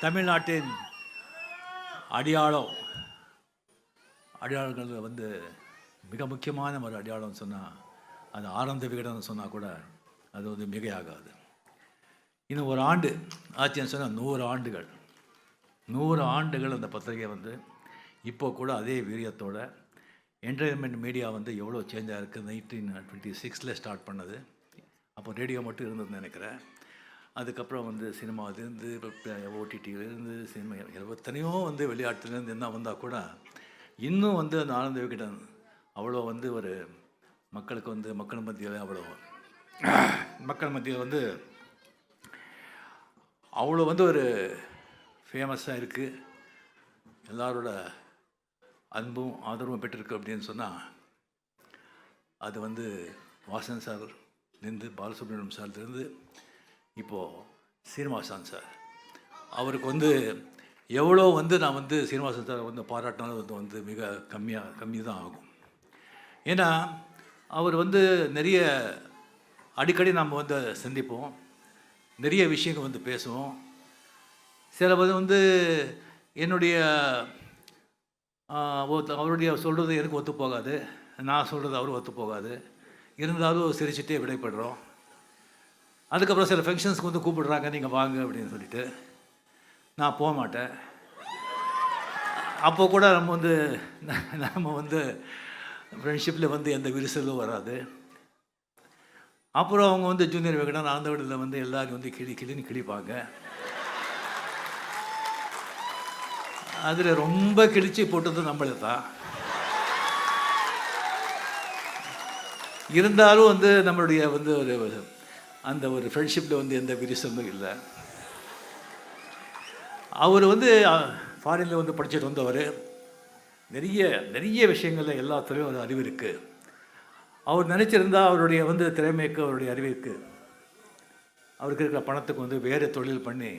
தமிழ்நாட்டின் அடையாளம். அடையாளங்கள் வந்து மிக முக்கியமான ஒரு அடையாளம் சொன்னால் அது ஆனந்த விகடன் சொன்னால் கூட அது வந்து மிகையாகாது. இன்னும் ஒரு ஆண்டு ஆச்சுன்னு சொன்னால் நூறு ஆண்டுகள். நூறு ஆண்டுகள் அந்த பத்திரிகை வந்து இப்போ கூட அதே வீரியத்தோட என்டர்டைன்மெண்ட் மீடியா வந்து எவ்வளோ சேஞ்சாக இருக்குது நைன்டீன் டுவெண்ட்டி சிக்ஸில் ஸ்டார்ட் பண்ணது. அப்போ ரேடியோ மட்டும் இருந்ததுன்னு நினைக்கிறேன். அதுக்கப்புறம் வந்து சினிமாவிலேருந்து ஓடிடியிலேருந்து சினிமா எத்தனையோ வந்து விளையாட்டுலேருந்து என்ன வந்தால் கூட இன்னும் வந்து அந்த ஆனந்த விகடன் அவ்வளோ வந்து ஒரு மக்களுக்கு வந்து மக்கள் மத்தியில் அவ்வளோ மக்கள் மத்தியில் வந்து அவ்வளோ வந்து ஒரு ஃபேமஸாக இருக்குது எல்லாரோட அன்பும் ஆதரவும் பெற்றிருக்கு அப்படின்னு சொன்னால் அது வந்து வாசன் சார் நின்று பாலசுப்ரமணியம் சார்லேருந்து இப்போது சீனிவாசன் சார். அவருக்கு வந்து எவ்வளோ வந்து நான் வந்து சீனிவாசன் சார் வந்து பாராட்டினாலும் அது வந்து மிக கம்மியாக கம்மி தான் ஆகும். ஏன்னா அவர் வந்து நிறைய அடிக்கடி நாம் வந்து சந்திப்போம். நிறைய விஷயங்கள் வந்து பேசுவோம். சில வந்து என்னுடைய அவருடைய சொல்கிறது எனக்கு ஒத்து போகாது. நான் சொல்கிறது அவரும் ஒத்து போகாது. இருந்தாலும் சிரிச்சுட்டே விடைபடுறோம். அதுக்கப்புறம் சில ஃபங்க்ஷன்ஸ்க்கு வந்து கூப்பிடுறாங்க நீங்கள் வாங்க அப்படின்னு சொல்லிட்டு. நான் போக மாட்டேன். அப்போ கூட நம்ம வந்து நம்ம வந்து ஃப்ரெண்ட்ஷிப்பில் வந்து எந்த விரிசலும் வராது. அப்புறம் அவங்க வந்து ஜூனியர் விகடன் அந்த வீட்டில் வந்து எல்லோரும் வந்து கிளி கிளின்னு கிழிப்பாங்க. அதில் ரொம்ப கிழிச்சு போட்டது நம்மளை தான் இருந்தாலும் வந்து நம்மளுடைய வந்து ஒரு அந்த ஒரு ஃப்ரெண்ட்ஷிப்பில் வந்து எந்த விரிசலும் இல்லை. அவர் வந்து ஃபாரினில் வந்து படிச்சுட்டு வந்தவர். நிறைய நிறைய விஷயங்களில் எல்லாத்துலேயும் ஒரு அறிவு இருக்குது அவர் நினச்சிருந்தா அவருடைய வந்து திறமைக்கு அவருடைய அறிவிற்கு அவருக்கு இருக்கிற பணத்துக்கு வந்து வேறு தொழில் பண்ணி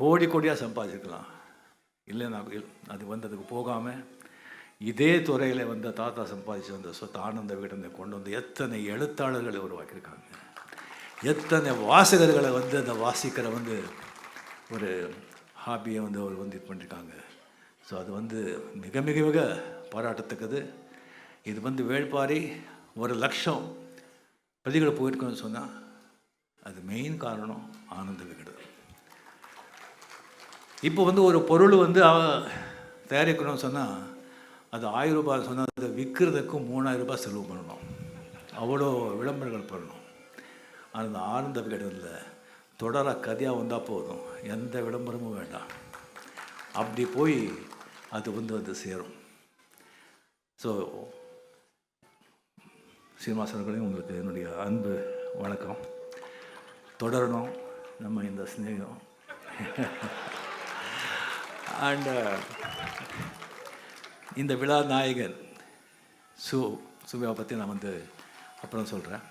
கோடி கோடியாக சம்பாதிச்சிருக்கலாம். இல்லைன்னா நான் அது வந்ததுக்கு போகாமல் இதே துறையில் வந்த தாத்தா சம்பாதிச்சு வந்த சொத்து ஆனந்த விகடனை கொண்டு வந்து எத்தனை எழுத்தாளர்களை உருவாக்கியிருக்காங்க. எத்தனை வாசகர்களை வந்து அந்த வாசிக்கிற வந்து ஒரு ஹாபியை வந்து அவர் வந்து இது பண்ணியிருக்காங்க ஸோ அது வந்து மிக மிக மிக பாராட்டத்தக்கது. இது வந்து வேள்பாரி ஒரு லட்சம் பிரதிகளை போயிருக்கோன்னு சொன்னால் அது மெயின் காரணம் ஆனந்த விகடன். இப்போ வந்து ஒரு பொருள் வந்து அவ- தயாரிக்கணும்னு சொன்னால் அது ஆயிரம் ரூபாய் சொன்னால் அதை விற்கிறதுக்கு மூணாயிரம் ரூபாய் செலவு பண்ணணும். அவ்வளோ விளம்பரங்கள் பண்ணணும். அந்த ஆனந்த விகடனில் தொடர கதையாக வந்தால் போதும். எந்த விளம்பரமும் வேண்டாம். அப்படி போய் அது வந்து வந்து சேரும். ஸோ சீனிவாசர்களையும் உங்களுக்கு என்னுடைய அன்பு வணக்கம். தொடரணும் நம்ம இந்த ஸ்நேகம் அண்ட் இந்த விழா நாயகன் சு சுவியா பற்றி நான் வந்து அப்புறம் சொல்கிறேன்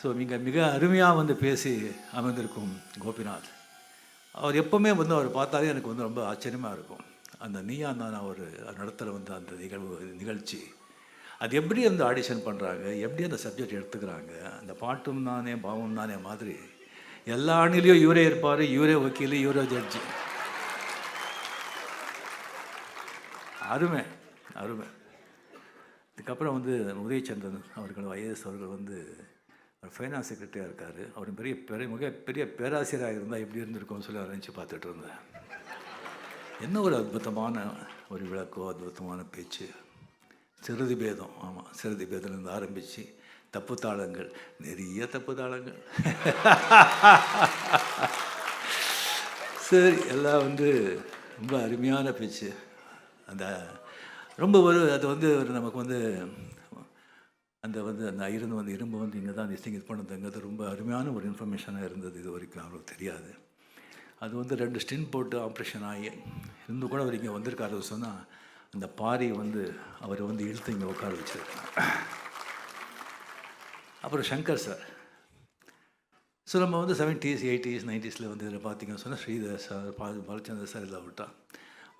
ஸோ மிக மிக அருமையாக வந்து பேசி அமைந்திருக்கும் கோபிநாத். அவர் எப்போவுமே வந்து அவர் பார்த்தாலே எனக்கு வந்து ரொம்ப ஆச்சரியமாக இருக்கும். அந்த நீயா நான் அவர் நடத்துகிற வந்து அந்த நிகழ்வு நிகழ்ச்சி. அது எப்படி அந்த ஆடிஷன் பண்ணுறாங்க எப்படி அந்த சப்ஜெக்ட் எடுத்துக்கிறாங்க? அந்த பாட்டும் நானே பாவம் நானே மாதிரி எல்லா அணிலையும் இவரே இருப்பார் இவரே வக்கீல் இவரே ஜட்ஜி அருமை அருமை. இதுக்கப்புறம் வந்து உதயச்சந்திரன் அவர்கள் ஐஏஎஸ் அவர்கள் வந்து ஃபைனான்ஸ் செக்ரட்டரியாக இருக்கார். அவர் பெரிய பெரிய மிக பெரிய பேராசிரியராக இருந்தால் எப்படி இருந்திருக்கும்னு சொல்லி நினச்சி பார்த்துட்டு இருந்தேன். என்ன ஒரு அற்புதமான ஒரு விளக்கோ அற்புதமான பேச்சு. சிறுதி பேதம். ஆமாம் சிறுதி பேதம்லேருந்து ஆரம்பித்து தப்பு தாளங்கள். நிறைய தப்பு தாளங்கள். சரி எல்லாம் வந்து ரொம்ப அருமையான பேச்சு. அந்த ரொம்ப ஒரு அது வந்து ஒரு நமக்கு வந்து அந்த வந்து அந்த இருந்து வந்து இரும்பு வந்து இங்கே தான் டிஸ்டிங் இது பண்ணதுங்கிறது ரொம்ப அருமையான ஒரு இன்ஃபர்மேஷனாக இருந்தது இது வரைக்கும் அவருக்கு தெரியாது. அது வந்து ரெண்டு ஸ்டின் போட்டு ஆப்ரேஷன் ஆகி இருந்து கூட அவர் இங்கே வந்திருக்காரு சொன்னால் அந்த பாரி வந்து அவர் வந்து இழுத்து இங்கே உட்கார வச்சிருக்காங்க அப்புறம் சங்கர் சார் ஸோ நம்ம வந்து செவன்ட்டீஸ் எயிட்டிஸ் நைன்ட்டீஸில் வந்து இதில் பார்த்திங்கன்னு சொன்னால் ஸ்ரீதர் சார் பா பாலச்சந்தர் சார் இதில் விட்டா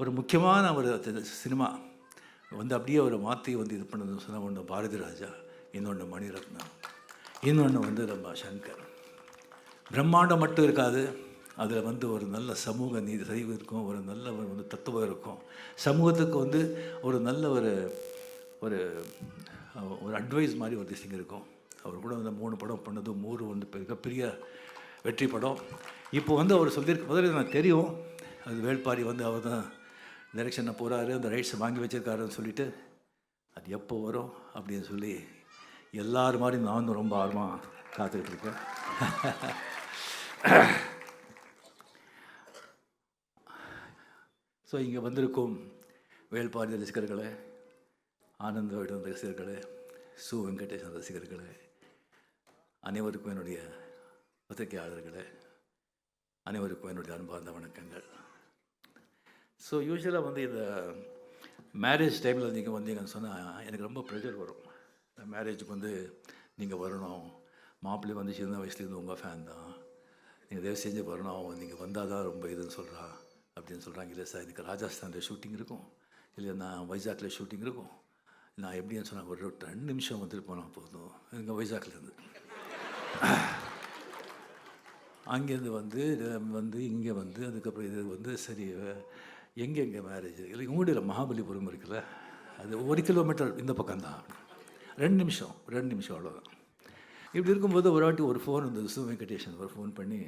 ஒரு முக்கியமான ஒரு சினிமா வந்து அப்படியே ஒரு மாற்றி வந்து இது பண்ணதுன்னு சொன்னால் ஒன்று பாரதி ராஜா. இன்னொன்று மணிரத்னம் இன்னொன்று வந்து நம்ம சங்கர். பிரம்மாண்டம் மட்டும் இருக்காது. அதில் வந்து ஒரு நல்ல சமூக நீதி சரிவு இருக்கும். ஒரு நல்ல ஒரு வந்து தத்துவம் இருக்கும். சமூகத்துக்கு வந்து ஒரு நல்ல ஒரு ஒரு ஒரு அட்வைஸ் மாதிரி ஒரு திசிங் இருக்கும். அவர் கூட வந்து மூணு படம் பண்ணது மூணு வந்து மிகப்பெரிய வெற்றி படம். இப்போ வந்து அவர் சொல்லியிருக்க முதல்ல எனக்கு தெரியும். அது வேள்பாரி வந்து அவர் தான் டைரெக்ஷனில் போகிறாரு அந்த ரைட்ஸை வாங்கி வச்சிருக்காருன்னு சொல்லிட்டு அது எப்போ வரும் அப்படின்னு சொல்லி எல்லார் மாதிரி நானும் ரொம்ப ஆர்வமாக காத்துக்கிட்டு இருக்கேன் ஸோ இங்கே வந்திருக்கும் வேள்பாரி ரசிகர்களே ஆனந்த விடம் ரசிகர்களே சு வெங்கடேசன் ரசிகர்களே அனைவருக்கும் என்னுடைய பத்திரிகையாளர்களே அனைவருக்கும் என்னுடைய அன்பார்ந்த வணக்கங்கள். ஸோ யூஸ்வலாக வந்து இந்த மேரேஜ் டைமில் நீங்கள் வந்தீங்கன்னு சொன்னால் எனக்கு ரொம்ப ப்ரெஷர் வரும். இந்த மேரேஜுக்கு வந்து நீங்கள் வரணும். மாப்பிள்ளை வந்து சின்ன வயசுலேருந்து உங்கள் ஃபேன் தான். நீங்கள் தயவு செஞ்சு வரணும். அவன் நீங்கள் வந்தால் தான் ரொம்ப இதுன்னு சொல்கிறா அப்படின்னு சொல்கிறாங்க இல்லை சார் எனக்கு ராஜஸ்தானில் ஷூட்டிங் இருக்கும். இல்லை நான் வைசாக்கில் ஷூட்டிங் இருக்கும். நான் எப்படின்னு சொன்னால் ஒரு ரெண்டு நிமிஷம் வந்துட்டு போனால் போதும். இங்கே வைசாக்லேருந்து அங்கேருந்து வந்து வந்து இங்கே வந்து அதுக்கப்புறம் இது வந்து சரி எங்கே எங்கே மேரேஜ் இல்லை உங்களுடைய மகாபலிபுரம் இருக்குல்ல. அது ஒரு கிலோமீட்டர் இந்த பக்கம்தான் ரெண்டு நிமிஷம் ரெண்டு நிமிஷம் அவ்வளோதான் இப்படி இருக்கும்போது ஒரு வாட்டி ஒரு ஃபோன் இருந்தது சு வெங்கடேஷன் ஒரு ஃபோன் பண்ணி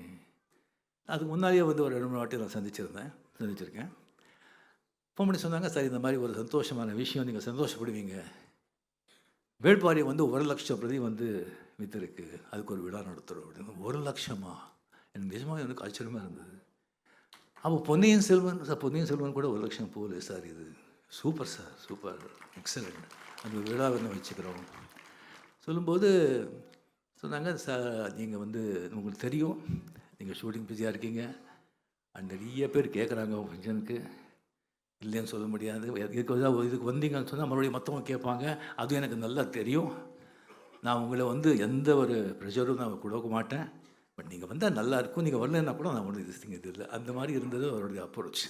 அதுக்கு முன்னாடியே வந்து ஒரு ரெண்டு மூணு வாட்டி நான் சந்திச்சிருந்தேன் சந்திச்சிருக்கேன். ஃபோன் பண்ணி சொன்னாங்க சரி இந்த மாதிரி ஒரு சந்தோஷமான விஷயம் நீங்கள் சந்தோஷப்படுவீங்க. வேள்பாரி வந்து ஒரு லட்சம் பிரதி வந்து விற்றுருக்கு அதுக்கு ஒரு விழா நடத்துகிறோம் அப்படின்னு. ஒரு லட்சமா? எனக்கு நிஜமாக எனக்கு ஆச்சரியமாக இருந்தது. அப்போ பொன்னியின் செல்வன் சார் பொன்னியின் செல்வன் கூட ஒரு லட்சம் போகல சார் இது. Super sir super. எக்ஸலண்ட். அந்த விழா வந்து வச்சுக்கிறோம். சொல்லும்போது சொன்னாங்க சார் நீங்கள் வந்து உங்களுக்கு தெரியும். நீங்கள் ஷூட்டிங் பிஸியாக இருக்கீங்க. அண்ட் நிறைய பேர் கேட்குறாங்க உங்கள் ஃபங்க்ஷனுக்கு இல்லைன்னு சொல்ல முடியாது. இதுக்கு இதுக்கு வந்தீங்கன்னு சொன்னால் மறுபடியும் மற்றவங்க கேட்பாங்க. அதுவும் எனக்கு நல்லா தெரியும். நான் உங்களை வந்து எந்த ஒரு ப்ரெஷரும் நான் கொடுக்க மாட்டேன். பட் நீங்கள் வந்தால் நல்லா இருக்கும். நீங்கள் வரலன்னா கூட நான் ஒன்றும் இது இல்லை. அந்த மாதிரி இருந்தது அவருடைய அப்ரோச்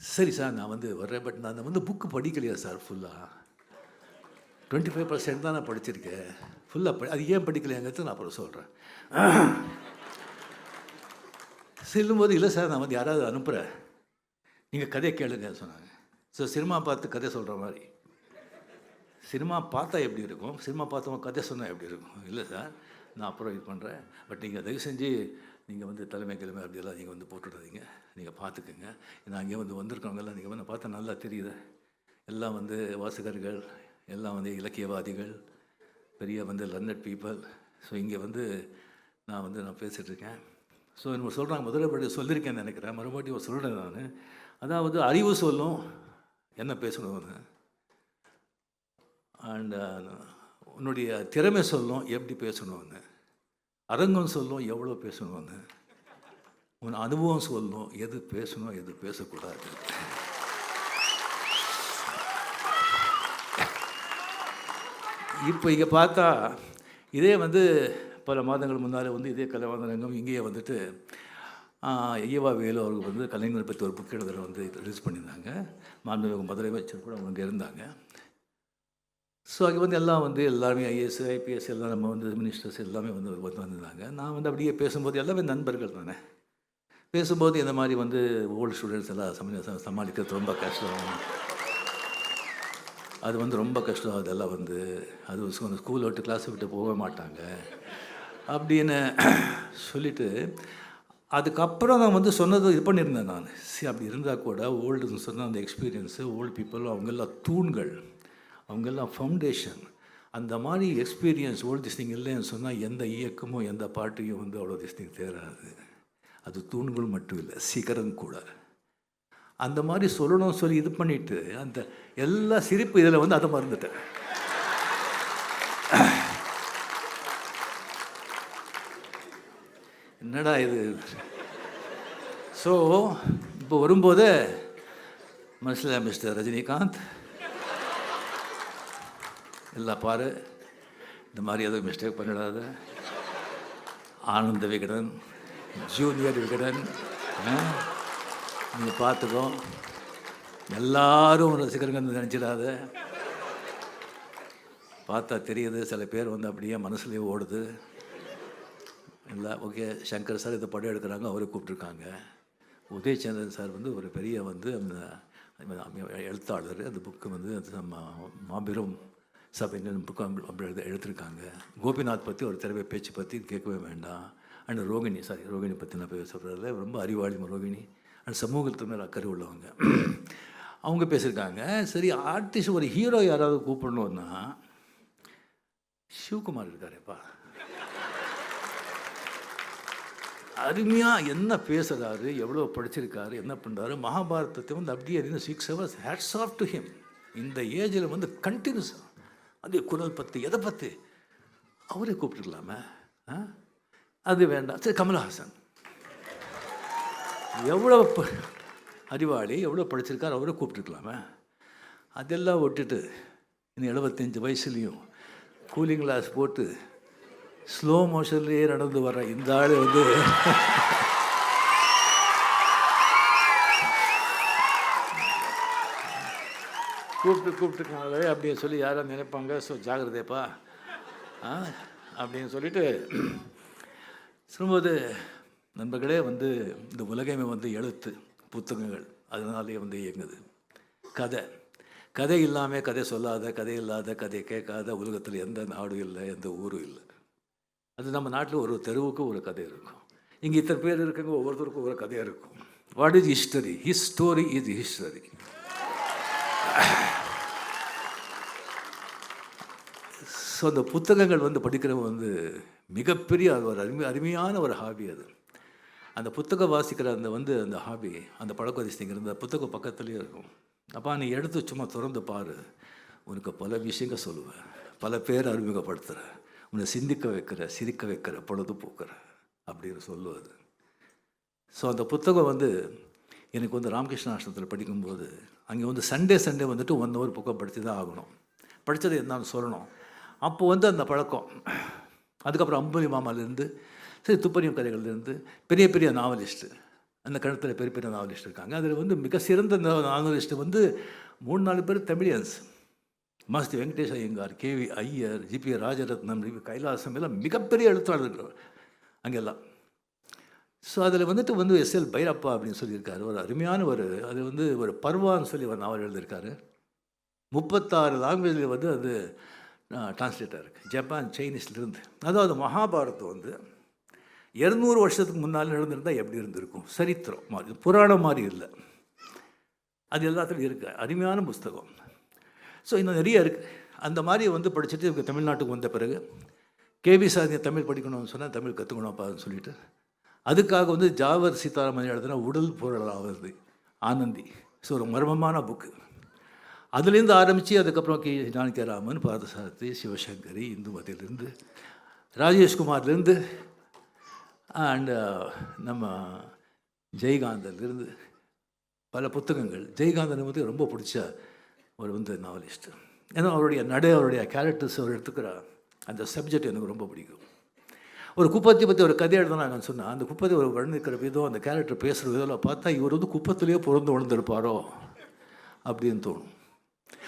சரி சார் நான் வந்து வர்றேன் பட் நான் வந்து புக்கு படிக்கலையா சார் ஃபுல்லாக டுவெண்ட்டி ஃபைவ் பர்சன்ட் தான் நான் படிச்சிருக்கேன். ஃபுல்லாக படி அது ஏன் படிக்கலையாங்கிறது நான் அப்புறம் சொல்கிறேன் செல்லும்போது இல்லை சார் நான் வந்து யாராவது அனுப்புகிறேன் நீங்கள் கதையை கேளுங்க சொன்னாங்க. ஸோ சினிமா பார்த்து கதை சொல்கிற மாதிரி. சினிமா பார்த்தா எப்படி இருக்கும்? சினிமா பார்த்தவங்க கதை சொன்னால் எப்படி இருக்கும்? இல்லை சார். நான் அப்புறம் இது பண்ணுறேன் பட் நீங்கள் தயவு செஞ்சு நீங்கள் வந்து தலைமை கிழமை அப்படியெல்லாம் நீங்கள் வந்து போட்டுவிடாதீங்க நீங்கள் பார்த்துக்குங்க. நான் அங்கே வந்து வந்திருக்கவங்கெல்லாம் நீங்கள் வந்து பார்த்தா நல்லா தெரியுது. எல்லாம் வந்து வாசகர்கள் எல்லாம் வந்து இலக்கியவாதிகள் பெரிய வந்து லர்னட் பீப்புள் ஸோ இங்கே வந்து நான் வந்து நான் பேசிகிட்ருக்கேன் ஸோ நம்ம சொல்கிறாங்க முதல்ல சொல்லியிருக்கேன் நினைக்கிறேன். மறுபடியும் சொல்கிறேன் நான். அதாவது அறிவு சொல்லும் என்ன பேசணும்னு அண்ட் uh, உன்னுடைய திறமை சொல்லும் எப்படி பேசணும்னு அரங்கம் சொல்லும் எவ்வளோ பேசணும்னு. உன் அனுபவம் சொல்லும் எது பேசணும் எது பேசக்கூடாது. இப்போ இங்கே பார்த்தா இதே வந்து பல மாதங்கள் முன்னால் வந்து இதே கலைவாணரங்கம் இங்கேயே வந்துட்டு ஐயவா வேலு அவர்கள் வந்து கலைஞர் பற்றி ஒரு புக் எழுதுகிற வந்து ரிலீஸ் பண்ணியிருந்தாங்க. மாண்புமிகு மதுரை அமைச்சர் கூட அவங்க இருந்தாங்க. ஸோ அங்கே வந்து எல்லாம் வந்து எல்லாருமே ஐஏஎஸ் ஐபிஎஸ் எல்லாம் நம்ம வந்து மினிஸ்டர்ஸ் எல்லாமே வந்து வந்து வந்திருந்தாங்க. நான் வந்து அப்படியே பேசும்போது எல்லாமே நண்பர்கள் தானே? பேசும்போது இந்த மாதிரி வந்து ஓல்டு ஸ்டூடெண்ட்ஸ் எல்லாம் சம சமாளிக்கிறது ரொம்ப கஷ்டம். அது வந்து ரொம்ப கஷ்டம். அதெல்லாம் வந்து அது ஸ்கூல் விட்டு கிளாஸ் விட்டு போக மாட்டாங்க. அப்படின்னு சொல்லிட்டு அதுக்கப்புறம் நான் வந்து சொன்னது இது பண்ணியிருந்தேன் நான். சரி அப்படி இருந்தால் கூட ஓல்டுன்னு சொன்னால் அந்த எக்ஸ்பீரியன்ஸு ஓல்டு பீப்புள் அவங்கெல்லாம் தூண்கள். அவங்கெல்லாம் ஃபவுண்டேஷன் அந்த மாதிரி எக்ஸ்பீரியன்ஸ் ஓல்ட் திஸ்டிங் இல்லைன்னு சொன்னால் எந்த இயக்கமும் எந்த பாட்டையும் வந்து அவ்வளோ திஸ்டிங் தேராது அது தூண்கள் மட்டும் இல்லை சிகரம் கூட. அந்த மாதிரி சொல்லணும் சொல்லி இது பண்ணிட்டு அந்த எல்லா சிரிப்பு இதில் வந்து அதை மறந்துட்டேன். என்னடா இது? ஸோ இப்போ வரும்போது மனசில் மிஸ்டர் ரஜினிகாந்த் எல்லாம் பாரு. இந்த மாதிரி எதுவும் மிஸ்டேக் பண்ணிடாத. ஆனந்த விகடன் ஜூனியர் விகடன் நீங்கள் பார்த்துக்கோ எல்லாரும் ரசிகர்கள் நினச்சிடாத. பார்த்தா தெரியுது சில பேர் வந்து அப்படியே மனசுலேயே ஓடுது. இல்லை ஓகே சங்கர் சார் இதை படம் எடுக்கிறாங்க அவரை கூப்பிட்ருக்காங்க உதயச்சந்திரன் சார் வந்து ஒரு பெரிய வந்து அந்த எழுத்தாளர் அந்த புக்கு வந்து அது நம்ம மாபெரும் சபையில் புக்கம் அப்படி எழுத எடுத்திருக்காங்க. கோபிநாத் பற்றி ஒரு திறமை பேச்சு பற்றி கேட்கவே வேண்டாம். அண்ட் ரோகிணி சாரி ரோகிணி பற்றி நான் பேச ரொம்ப அறிவாளி ரோகிணி. அண்ட் சமூகத்து மேலே அக்கறை உள்ளவங்க. அவங்க பேசியிருக்காங்க. சரி ஆர்டிஸ்ட் ஒரு ஹீரோ யாராவது கூப்பிடணுன்னா சிவகுமார் இருக்காரேப்பா. அருமையாக என்ன பேசுகிறாரு எவ்வளோ படிச்சிருக்காரு என்ன பண்ணுறாரு மகாபாரதத்தை வந்து அப்படியே இருந்து six hours hats off to him இந்த ஏஜில் வந்து கண்டினியூஸாக அது குரல் பற்றி எதை பற்றி அவரே கூப்பிட்டுருக்கலாமே ஆ? அது வேண்டாம். சரி கமல்ஹாசன். எவ்வளோ ப- அறிவாளி எவ்வளோ படிச்சிருக்கார் அவரை கூப்பிட்டுருக்கலாமே அதெல்லாம் விட்டுட்டு இன்னும் எழுபத்தஞ்சு வயசுலேயும் கூலிங் கிளாஸ் போட்டு ஸ்லோ மோஷன்லேயே நடந்து வர இந்த ஆள் வந்து கூப்பிட்டு கூப்பிட்டுருக்காங்களே அப்படின்னு சொல்லி யாரும் நினைப்பாங்க. ஸோ ஜாகிரதைப்பா ஆ அப்படின்னு சொல்லிட்டு சொல்லும்போது நண்பர்களே வந்து இந்த உலகமே வந்து எழுத்து புத்தகங்கள். அதனாலே வந்து இயங்குது. கதை. கதை இல்லாமல் கதை சொல்லாத கதை இல்லாத கதை கேட்காத உலகத்தில் எந்த நாடும் இல்லை எந்த ஊரும் இல்லை. அது நம்ம நாட்டில் ஒரு தெருவுக்கு ஒரு கதை இருக்கும். இங்கே இத்தனை பேர் இருக்குங்க ஒவ்வொருத்தருக்கும் ஒரு கதையாக இருக்கும். What is history his story story is history so அந்த புத்தகங்கள் வந்து படிக்கிறவங்க வந்து மிகப்பெரிய அது ஒரு அருமை அருமையான ஒரு ஹாபி அது. அந்த புத்தகம் வாசிக்கிற அந்த வந்து அந்த ஹாபி அந்த பழக்கவரிசைங்கிற அந்த புத்தகம் பக்கத்துலேயே இருக்கும். அப்பா நீ எடுத்து சும்மா திறந்து பாரு. உனக்கு பல விஷயங்கள் சொல்லுவேன். பல பேர் அறிமுகப்படுத்துகிற உன்னை சிந்திக்க வைக்கிற சிரிக்க வைக்கிற பொழுதுபோக்குற அப்படின்னு சொல்லுவது. ஸோ அந்த புத்தகம் வந்து எனக்கு வந்து ராமகிருஷ்ண ஆசிரமத்தில் படிக்கும்போது அங்கே வந்து சண்டே சண்டே வந்துட்டு ஒன் ஹவர் புக்கை படித்து தான் ஆகணும். படித்தது என்னன்னு சொல்லணும். அப்போ வந்து அந்த பழக்கம். அதுக்கப்புறம் அம்புலி மாமாலேருந்து சரி துப்பறியும் கதைகள்லேருந்து பெரிய பெரிய நாவலிஸ்ட்டு அந்த கணத்தில் பெரிய பெரிய நாவலிஸ்ட் இருக்காங்க. அதில் வந்து மிக சிறந்த நாவலிஸ்ட்டு வந்து மூணு நாலு பேர் தமிழியன்ஸ். மாஸ்தி வெங்கடேஷ் ஐயங்கார் கேவி ஐயர் ஜிபி ராஜரத்னம் கைலாசம் எல்லாம் மிகப்பெரிய எழுத்தாளர்கள். அங்கெல்லாம். ஸோ அதில் வந்துட்டு வந்து எஸ்எல் பைரப்பா அப்படின்னு சொல்லியிருக்காரு. ஒரு அருமையான ஒரு அது வந்து ஒரு பர்வான்னு சொல்லி ஒரு நாவல் எழுதியிருக்காரு. முப்பத்தாறு லாங்குவேஜில் வந்து அது டிரான்ஸ்லேட்டாக இருக்குது ஜப்பான் சைனீஸ்லேருந்து அதாவது மகாபாரதம் வந்து இரநூறு வருஷத்துக்கு முன்னால் நடந்திருந்தால் எப்படி இருந்திருக்கும்? சரித்திரம் மாதிரி புராணம் மாதிரி இல்லை. அது எல்லாத்துலையும் இருக்குது அருமையான புஸ்தகம். ஸோ இன்னும் நிறைய இருக்குது அந்த மாதிரி வந்து படிச்சுட்டு இவங்க தமிழ்நாட்டுக்கு வந்த பிறகு கேபி சாதியை தமிழ் படிக்கணும்னு சொன்னால் தமிழ் கற்றுக்கணும்ப்பான்னு சொல்லிட்டு அதுக்காக வந்து ஜாவர் சீதாராமன் எழுதுனா உடல் பொருளாவது ஆனந்தி. ஸோ ஒரு மர்மமான புக்கு அதுலேருந்து ஆரம்பித்து அதுக்கப்புறம் கே. ஜானகிராமன் பாரதசாரதி சிவசங்கரி இந்துமதியிலேருந்து ராஜேஷ்குமார்லேருந்து அண்டு uh, நம்ம ஜெயகாந்தன்லேருந்து பல புத்தகங்கள். ஜெயகாந்தன் வந்து ரொம்ப பிடிச்ச ஒரு வந்து நாவலிஸ்ட் ஏன்னா அவருடைய நடை அவருடைய கேரக்டர்ஸ் அவர் எடுத்துக்கிற அந்த சப்ஜெக்ட் எனக்கு ரொம்ப பிடிக்கும். ஒரு குப்பத்தை பற்றி ஒரு கதை எழுதுனாங்கன்னு சொன்னால் அந்த குப்பத்தை ஒரு வர்ணிக்கிற விதம் அந்த கேரக்டர் பேசுகிற விதம் பார்த்தா இவர் வந்து குப்பத்திலேயே பிறந்து உணர்ந்திருப்பாரோ அப்படின்னு தோணும்.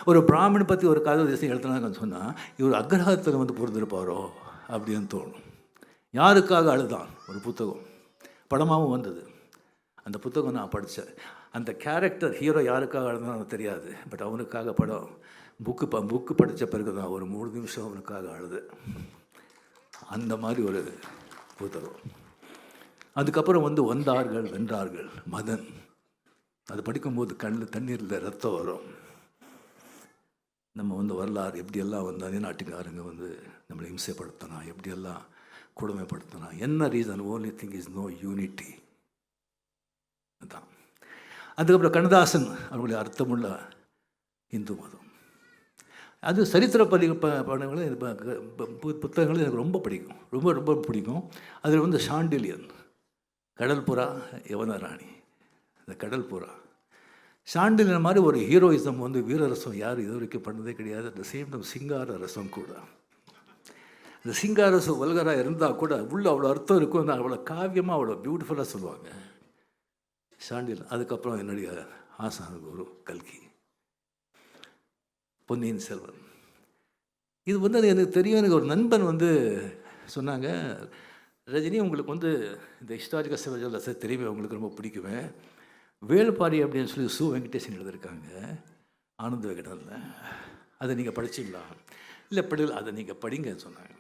ஒரு பிராமணன் பற்றி ஒரு கதை தேசம் எழுதுனாங்கன்னு சொன்னால் இவர் அக்ரஹத்தில் வந்து பிறந்திருப்பாரோ அப்படின்னு தோணும். யாருக்காக அழுதான்? ஒரு புத்தகம். படமாகவும் வந்தது. அந்த புத்தகம் நான் படித்தேன் அந்த கேரக்டர் ஹீரோ யாருக்காக அழுதான்னு தெரியாது. பட் அவனுக்காக படம் புக்கு ப புக்கு படித்த பிறகு தான் ஒரு மூணு நிமிஷம் அவனுக்காக அழுது அந்த மாதிரி ஒரு புத்தகம் அதுக்கப்புறம் வந்து வந்தார்கள் வென்றார்கள். மதன். அது படிக்கும்போது கண்ணில் தண்ணீரில் ரத்தம் வரும். நம்ம வந்து வரலாறு எப்படியெல்லாம் வந்து அந்நாட்டுக்காரங்க வந்து நம்மளை இம்சைப்படுத்தினா எப்படியெல்லாம் கொடுமைப்படுத்தினா என்ன reason only thing is no unity அதான். அதுக்கப்புறம் கண்ணதாசன் அவர்களுடைய அர்த்தமுள்ள இந்து மதம். அது சரித்திர பதி ப- படங்களும் இது பு- புத்தகங்களும் எனக்கு ரொம்ப பிடிக்கும். ரொம்ப ரொம்ப பிடிக்கும். அதில் வந்து ஷாண்டிலியன் கடல் புறா யவனராணி. இந்த கடல் புறா ஷாண்டிலியன் மாதிரி ஒரு ஹீரோயிசம் வந்து வீரரசம் யாரும் இது வரைக்கும் பண்ணதே கிடையாது. அட் த சேம் டைம் சிங்கார ரசம் கூட. இந்த சிங்காரசம் வல்கராக இருந்தால் கூட உள்ள அவ்வளோ அர்த்தம் இருக்கும். அவ்வளோ காவியமாக அவ்வளோ பியூட்டிஃபுல்லாக சொல்லுவாங்க. சாண்டில் அதுக்கப்புறம் என்னுடைய ஆசான குரு கல்கி. பொன்னியின் செல்வன். இது வந்து அது எனக்கு தெரியும். எனக்கு ஒரு நண்பன் வந்து சொன்னாங்க ரஜினி உங்களுக்கு வந்து இந்த ஹிஸ்டாரிக்கல் சிவஜலச தெரியுமே உங்களுக்கு ரொம்ப பிடிக்குமே. வேலுப்பாடி அப்படின்னு சொல்லி சு வெங்கடேசன் எழுதியிருக்காங்க. ஆனந்த விகடனில் அதை நீங்கள் படிச்சிங்களா? இல்லை படி அதை நீங்கள் படிங்கன்னு சொன்னாங்க.